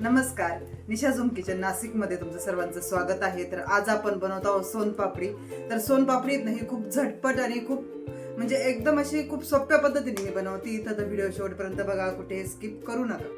नमस्कार. निशा झुम किचन नाशिकमध्ये तुमचं सर्वांचं स्वागत आहे. तर आज आपण बनवत आहोत सोनपापडी. तर सोनपापडी नाही खूप झटपट आणि खूप म्हणजे एकदम अशी खूप सोप्या पद्धतीने मी बनवते. इथं तर व्हिडिओ शेवटपर्यंत बघा कुठे स्किप करू नका.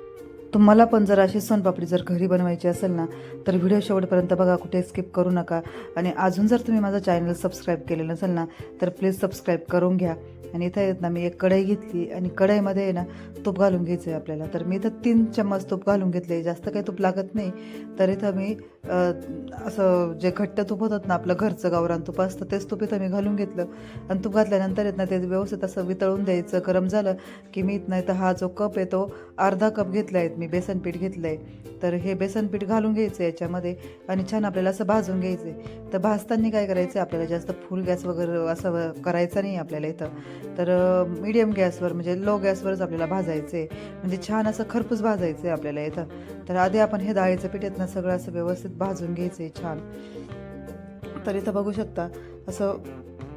तुम्हाला पण जर अशी सोनपापडी जर घरी बनवायची असेल ना तर व्हिडिओ शेवटपर्यंत बघा कुठे स्किप करू नका. आणि अजून जर तुम्ही माझं चॅनल सबस्क्राईब केलेलं नसेल ना तर प्लीज सबस्क्राईब करून घ्या. आणि इथं येत ना मी एक कढई घेतली आणि कढईमध्ये आहे ना तूप घालून घ्यायचं आहे आपल्याला. तर मी इथं तीन चम्मच तूप घालून घेतले जास्त काही तूप लागत नाही. तर इथं मी असं जे घट्ट तूप होतात ना आपलं घरचं गावरान तूप असतं तेच तूप इथं मी घालून घेतलं. आणि तूप घातल्यानंतर येत ना ते व्यवस्थित असं वितळून द्यायचं. गरम झालं की मी नाही इथं हा जो कप आहे तो अर्धा कप घेतला आहे. मी बेसन पीठ घेतलं आहे तर हे बेसन पीठ घालून घ्यायचं याच्यामध्ये आणि छान आपल्याला असं भाजून घ्यायचं आहे तर भाजताना काय करायचं आपल्याला जास्त फुल गॅस वगैरे असं करायचं नाही आपल्याला इथं. तर मीडियम गॅसवर म्हणजे लो गॅसवरच आपल्याला भाजायचं आहे म्हणजे छान असं खरपूस भाजायचं आहे आपल्याला इथं. तर आधी आपण हे डाळीचं पीठ येत ना सगळं असं व्यवस्थित भाजून घ्यायचं आहे छान. तर इथं बघू शकता असं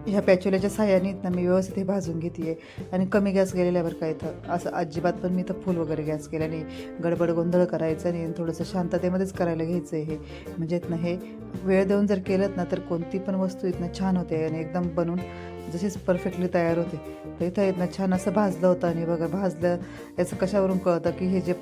ह्या पॅच्युल्याच्या साह्याने ना मी व्यवस्थित हे भाजून घेते आणि कमी गॅस गेलेल्या बरं का इथं असं अजिबात पण मी इथं फुल वगैरे गॅस केला नाही. गडबड गोंधळ करायचं नाही आणि थोडंसं शांततेमध्येच करायला घ्यायचं आहे हे. म्हणजे इथनं हे वेळ देऊन जर केलं ना तर कोणती पण वस्तू इथनं छान होते आणि एकदम बनून जशीच परफेक्टली तयार होते. तर इथं येत ना छान असं भाजलं होतं आणि बघा भाजलं याचं कशावरून कळतं की हे जे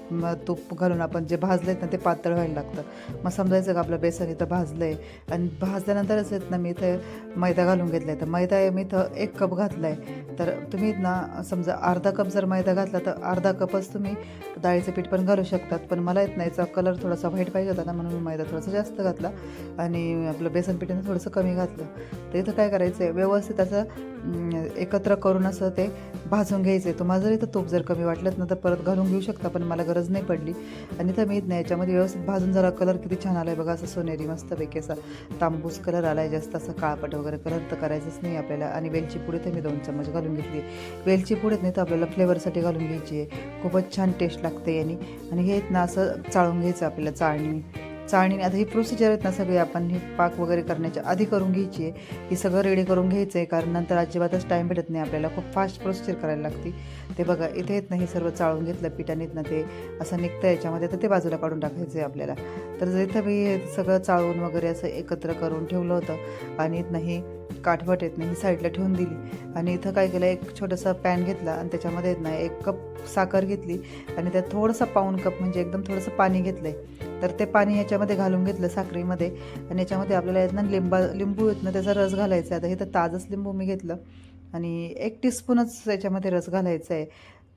तूप घालून आपण जे भाजलं आहेत ना ते पातळ व्हायला लागतं. मग समजायचं का आपलं बेसन इथं भाजलं आहे आणि भाजल्यानंतरच येत ना मी इथं मैदा घालून घेतला आहे तर मैदा आहे मी इथं एक कप घातला आहे तर तुम्ही ना समजा अर्धा कप जर मैदा घातला तर अर्धा कपच तुम्ही डाळीचं पीठ पण घालू शकतात. पण मला येत नाही याचा कलर थोडासा व्हाईट पाहिजे होता ना म्हणून मी मैदा थोडासा जास्त घातला आणि आपलं बेसन पिठाने थोडंसं कमी घातलं. तर इथं काय करायचं आहे व्यवस्थित असं एकत्र करून असं ते भाजून घ्यायचं. आहे तुम्हाला जर इथं तूप जर कमी वाटलं ना तर परत घालून घेऊ शकता पण मला गरज नाही पडली. आणि इथं मी नाही याच्यामध्ये व्यवस्थित भाजून जरा कलर किती छान आला आहे बघा असं सोनेरी मस्तपैकी असा तांबूस कलर आला आहे जास्त असं काळपट वगैरे कलर तर करायचंच नाही आपल्याला. आणि वेलची पुढे तर मी दोन चम्मच घालून घेतली वेलची पुढे नाही तर आपल्याला फ्लेवरसाठी घालून घ्यायची आहे. खूपच छान टेस्ट लागते याने. आणि हे ना असं चाळून घ्यायचं आपल्याला चाळणी. चाळणीने. आता ही प्रोसिजर आहेत ना सगळी आपण ही पाक वगैरे करण्याच्या आधी करून घ्यायची आहे. ही सगळं रेडी करून घ्यायचं आहे कारण नंतर अजिबातच टाईम भेटत नाही आपल्याला. खूप फास्ट प्रोसिजर करायला लागते. ते बघा इथे येत नाही सर्व चाळून घेतलं पिठाने ना ते असं निघतं याच्यामध्ये. तर ते बाजूला काढून टाकायचं आहे आपल्याला. तर जर इथं मी सगळं चाळून वगैरे असं एकत्र करून ठेवलं होतं. आणि इथनं काठवट येत नाही. ही साईडला ठेवून दिली. आणि इथं काय केलं एक छोटासा पॅन घेतला आणि त्याच्यामध्ये येत नाही. एक कप साखर घेतली आणि त्यात थोडंसं पाऊन कप म्हणजे एकदम थोडंसं पाणी घेतलं आहे तर ते पाणी याच्यामध्ये घालून घेतलं साखरेमध्ये. आणि याच्यामध्ये आपल्याला येत ना लिंबा लिंबू येत ना त्याचा रस घालायचा आहे. आता हे तर ताजंच लिंबू मी घेतलं. आणि एक टीस्पूनच याच्यामध्ये रस घालायचा आहे.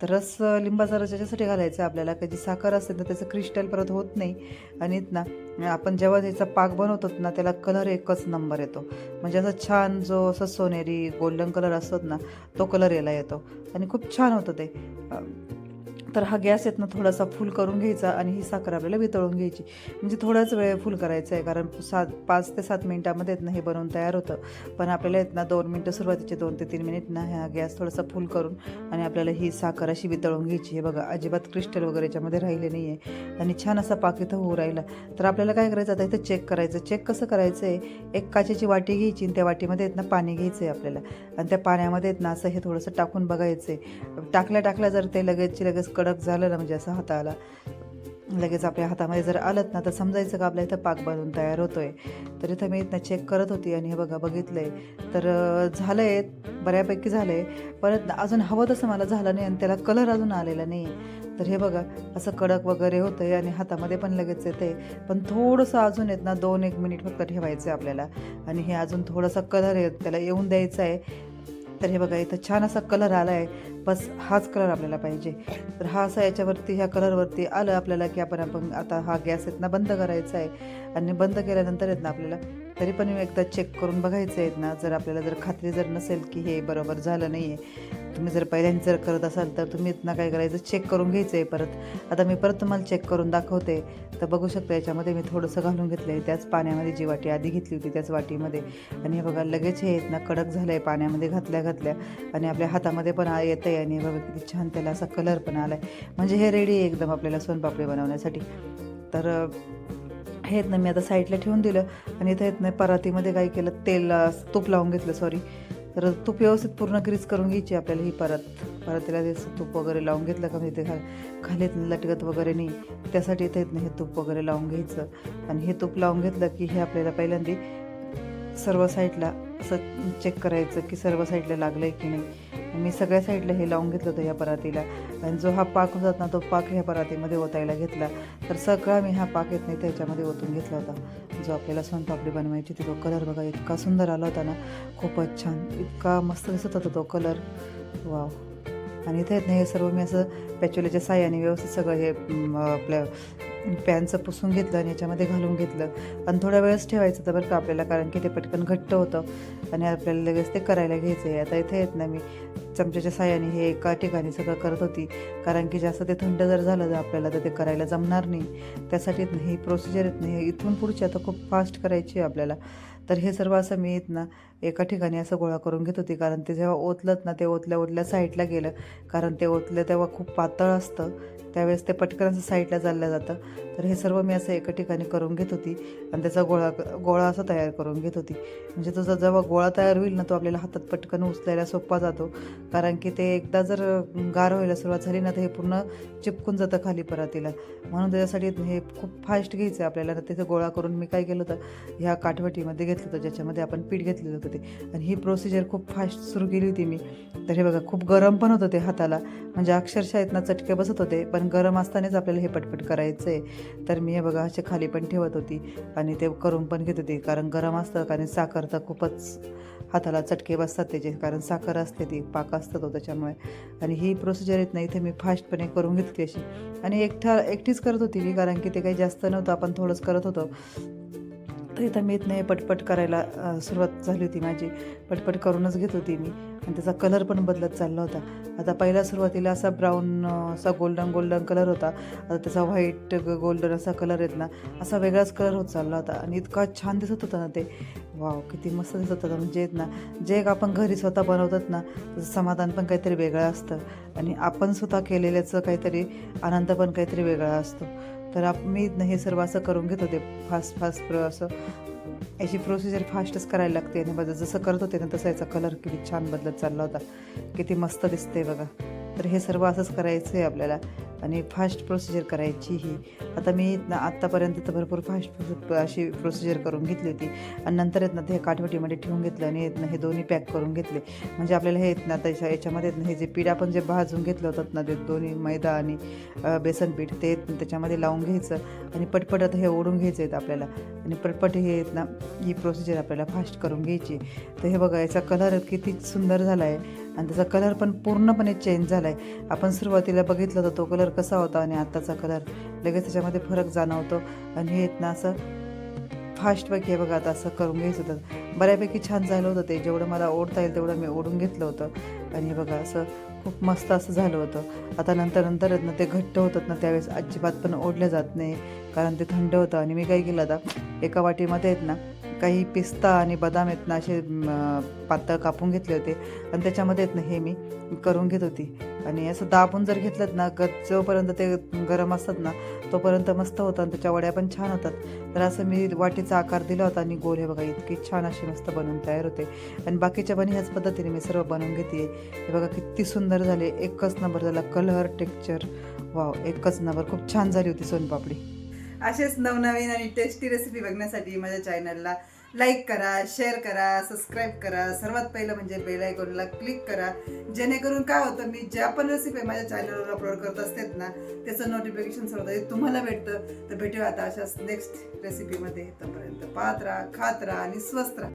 तर रस लिंबाचा रस याच्यासाठी घालायचा आपल्याला का जी साखर असते ना त्याचं क्रिस्टल परत होत नाही. आणि ना आपण जेव्हा त्याचा पाक बनवतो ना त्याला कलर एकच नंबर येतो. म्हणजे असं छान जो असं सोनेरी गोल्डन कलर असतो ना तो कलर यायला येतो. आणि खूप छान होतं ते. तर हा गॅस आहेत ना थोडासा फुल करून घ्यायचा आणि ही साखर आपल्याला वितळून घ्यायची. म्हणजे थोडाच वेळ फुल करायचा आहे कारण सात पाच ते सात मिनटामध्ये आहेत ना हे बनवून तयार होतं. पण आपल्याला आहेत ना दोन मिनटं सुरुवातीचे दोन ते तीन मिनिट ना ह्या गॅस थोडासा फुल करून आणि आपल्याला ही साखर अशी वितळून घ्यायची. हे बघा अजिबात क्रिस्टल वगैरे याच्यामध्ये राहिले नाही आहे आणि छान असा पाक इथं होऊ राहिला. तर आपल्याला काय करायचं आता इथं चेक करायचं. चेक कसं करायचं आहे एक काचेची वाटी घ्यायची आणि त्या वाटीमध्ये आहेत ना पाणी घ्यायचं आहे आपल्याला. आणि त्या पाण्यामध्ये आहेत ना असं हे थोडंसं टाकून बघायचं आहे टाकल्या टाकल्या जर ते लगेचची लगेच कडक झालं ना म्हणजे असं हाताला. लगेच आपल्या हातामध्ये जर आलत ना तर समजायचं का आपल्या इथं पाक बनून तयार होतो आहे तर इथं मी इथं चेक करत होती आणि हे बघा बघितलं आहे तर झालं आहे बऱ्यापैकी झालं आहे परत अजून हवं तसं मला झालं नाही आणि त्याला कलर अजून आलेला नाही आहे तर हे बघा असं कडक वगैरे होतं आहे आणि हातामध्ये पण लगेच येते पण थोडंसं अजून येत ना दोन एक मिनिट फक्त ठेवायचं आहे आपल्याला. आणि हे अजून थोडासा कलर आहे त्याला येऊन द्यायचा आहे तर हे बघा इथं छान असा कलर आला आहे बस हाच कलर आपल्याला पाहिजे. तर हा असा याच्यावरती ह्या कलरवरती आलं आपल्याला की आपण आपण आता हा गॅस आहेत ना बंद करायचा आहे. आणि बंद केल्यानंतर आहेत ना आपल्याला तरी पण एकदा चेक करून बघायचं आहेत ना. जर आपल्याला जर खात्री जर नसेल की हे बरोबर झालं नाही आहे तुम्ही जर पहिल्यांदा जर करत असाल तर तुम्ही इथनं काय करायचं? चेक करून घ्यायचं आहे परत. आता मी परत तुम्हाला चेक करून दाखवते. तर बघू शकता याच्यामध्ये मी थोडंसं घालून घेतलं आहे त्याच पाण्यामध्ये जी वाटी आधी घेतली होती त्याच वाटीमध्ये. आणि हे बघा लगेच हे आहेत ना कडक झालं आहे पाण्यामध्ये घातल्या घातल्या. आणि आपल्या हातामध्ये पण येतं आहे आणि हे बघा किती छान त्याला असा कलर पण आला आहे म्हणजे हे रेडी आहे एकदम आपल्याला सोनपापडी बनवण्यासाठी. तर आहेत ना मी आता साईडला ठेवून दिलं आणि इथं येत नाही परातीमध्ये काय केलं तेल तूप लावून घेतलं सॉरी तर तूप व्यवस्थित पूर्ण ग्रीस करून घ्यायची आपल्याला ही परत. परातीला ते तूप वगैरे लावून घेतलं का म्हणजे ते खा खाली लटकत वगैरे नाही. त्यासाठी इथं येत नाही हे तूप वगैरे लावून घ्यायचं. आणि हे तूप लावून घेतलं की हे आपल्याला पहिल्यांदा सर्व साईडला असं चेक करायचं की सर्व साईडला लागलं आहे की नाही. मी सगळ्या साईडला हे लावून घेतलं होतं या परातीला. आणि जो हा पाक होतात ना तो पाक ह्या परातीमध्ये ओतायला घेतला. तर सगळा मी हा पाक येत नाही त्याच्यामध्ये ओतून घेतला होता. जो आपल्याला सोनपापडी बनवायची होती तो कलर बघा इतका सुंदर आला होता ना. खूपच छान इतका मस्त दिसत होता तो कलर. वाव. आणि इथे येत नाही हे सर्व मी असं पॅच्युलाच्या साह्याने व्यवस्थित सगळं हे आपल्या पॅनचं पुसून घेतलं आणि याच्यामध्ये घालून घेतलं. आणि थोड्या वेळच ठेवायचं होतं बरं का आपल्याला कारण की ते पटकन घट्ट होतं. आणि आपल्याला लगेच ते करायला घ्यायचं आहे आता इथे येत ना मी. चमच्याच्या साह्याने हे एका ठिकाणी सगळं करत होती. कारण की जास्त ते थंड जर झालं तर आपल्याला तर ते करायला जमणार नाही. त्यासाठी नाही ही प्रोसिजर येत नाही इथून पुढची आता खूप फास्ट करायची आहे आपल्याला. तर हे सर्व असं मी येत ना एका ठिकाणी असं गोळा करून घेत होती. कारण ते जेव्हा ओतलत ना ते ओतल्या ओतल्या साईडला गेलं. कारण ते ओतलं तेव्हा खूप पातळ असतं. त्यावेळेस ते पटकन असं साईडला चाललं जातं. तर हे सर्व मी असं एका ठिकाणी करून घेत होती. आणि त्याचा गोळा गोळा असा तयार करून घेत होती. म्हणजे तुझा जेव्हा गोळा तयार होईल ना तो आपल्याला हातात पटकन उचलायला सोपा जातो. कारण की ते एकदा जर गार व्हायला सुरुवात झाली ना तर हे पूर्ण चिपकून जातं खाली परातीला म्हणून त्याच्यासाठी हे खूप फास्ट घ्यायचं आहे आपल्याला. तर तिथे गोळा करून मी काय केलं होतं ह्या काठवटीमध्ये घेतलं होतं ज्याच्यामध्ये आपण पीठ घेतलेलं होतं ते. आणि ही प्रोसिजर खूप फास्ट सुरू केली होती मी. तर हे बघा खूप गरम पण होतं ते हाताला. म्हणजे अक्षरशः आहेत चटके बसत होते पण गरम असतानाच आपल्याला हे पटपट करायचं आहे तर मी हे बघा असे खाली पण ठेवत होती आणि ते करून पण घेत होती. कारण गरम असतं कारण साखर तर खूपच हाताला चटके बसतात त्याचे. कारण साखर असते ती पाक असतं तो त्याच्यामुळे. आणि ही प्रोसिजर येत नाही इथे मी फास्टपणे करून घेतली अशी. आणि एकठा एकटीच करत होती मी कारण की ते काही जास्त नव्हतं आपण थोडंच करत होतो. तर इथं मी इथनं पटपट करायला सुरुवात झाली होती माझी. पटपट करूनच घेत होती मी. आणि त्याचा कलर पण बदलत चालला होता. आता पहिल्या सुरुवातीला असा ब्राऊन असा गोल्डन गोल्डन कलर होता. आता त्याचा व्हाईट गोल्डन असा कलर येत ना असा वेगळाच कलर होत चालला होता. आणि इतका छान दिसत होता ना ते. वाव किती मस्त दिसत होता. म्हणजे येत ना जे एक आपण घरी स्वतः बनवतात ना त्याचं समाधान पण काहीतरी वेगळं असतं. आणि आपण स्वतः केलेल्याचं काहीतरी आनंद पण काहीतरी वेगळा असतो. तर आप मी हे सर्व असं करून घेत होते फास्ट फास्ट प्र असं. याची प्रोसिजर फास्टच करायला लागते आणि बघा जसं करत होते ना तसं याचा कलर किती छान बदलत चालला होता. किती मस्त दिसते बघा. तर हे सर्व असंच करायचं आहे आपल्याला. आणि फास्ट प्रोसिजर करायची ही. आता मी ना आत्तापर्यंत तर भरपूर फास्ट अशी प्रोसिजर करून घेतली होती. आणि नंतर येत ना ते काठवटीमध्ये ठेवून घेतलं आणि येत ना हे दोन्ही पॅक करून घेतले. म्हणजे आपल्याला हे येत ना त्याच्या याच्यामध्ये येत ना हे जे पीठ आपण जे भाजून घेतलं होतं ना ते दोन्ही मैदा आणि बेसन पीठ ते त्याच्यामध्ये लावून घ्यायचं आणि पटपट आता हे ओढून घ्यायचं आहेत आपल्याला. आणि पटपट हे येत ना ही प्रोसिजर आपल्याला फास्ट करून घ्यायची तर हे बघा याचा कलर किती सुंदर झाला आहे आणि त्याचा कलर पण पूर्णपणे चेंज झाला आहे आपण सुरुवातीला बघितलं होतं तो कलर कसा होता आणि आत्ताचा कलर लगेच त्याच्यामध्ये फरक जाणवतो. आणि हे ना असं फास्टपैकी हे बघा आता असं करून घ्यायचं होतं. बऱ्यापैकी छान झालं होतं ते. जेवढं मला ओढता येईल तेवढं मी ओढून घेतलं होतं. आणि हे बघा असं खूप मस्त असं झालं होतं. आता नंतर नंतर ना ते घट्ट होतात ना त्यावेळेस अजिबात पण ओढलं जात नाही. कारण ते थंड होतं. आणि मी काय केलं आता एका वाटीमध्ये आहेत ना काही पिस्ता आणि बदाम येतनं ना असे पातळ कापून घेतले होते. आणि त्याच्यामध्ये येतनं ना हे मी करून घेत होती. आणि असं दाबून जर घेतलं ना ग जोपर्यंत ते गरम असतात ना तोपर्यंत मस्त होतं आणि त्याच्या वड्या पण छान होतात. तर असं मी वाटीचा आकार दिला होता आणि गोल हे बघा इतकी छान अशी मस्त बनवून तयार होते. आणि बाकीच्या पण ह्याच पद्धतीने मी सर्व बनवून घेते. हे बघा किती सुंदर झाले. एकच नंबर झाला कलर टेक्चर वाव एकच नंबर. खूप छान झाली होती सोनपापडी. असेच नवनवीन आणि टेस्टी रेसिपी बघण्यासाठी माझ्या चॅनलला लाईक करा शेअर करा सबस्क्राईब करा. सर्वात पहिलं म्हणजे बेल आयकॉनला क्लिक करा. जेणेकरून काय होतं मी ज्या पण रेसिपी माझ्या चॅनलवर अपलोड करत असतात ना त्याचं नोटिफिकेशन सर्वात तुम्हाला भेटतं. तर भेटूया आता अशाच नेक्स्ट रेसिपीमध्ये तोपर्यंत पाहत राहा खात राहा आणि स्वस्त राहा.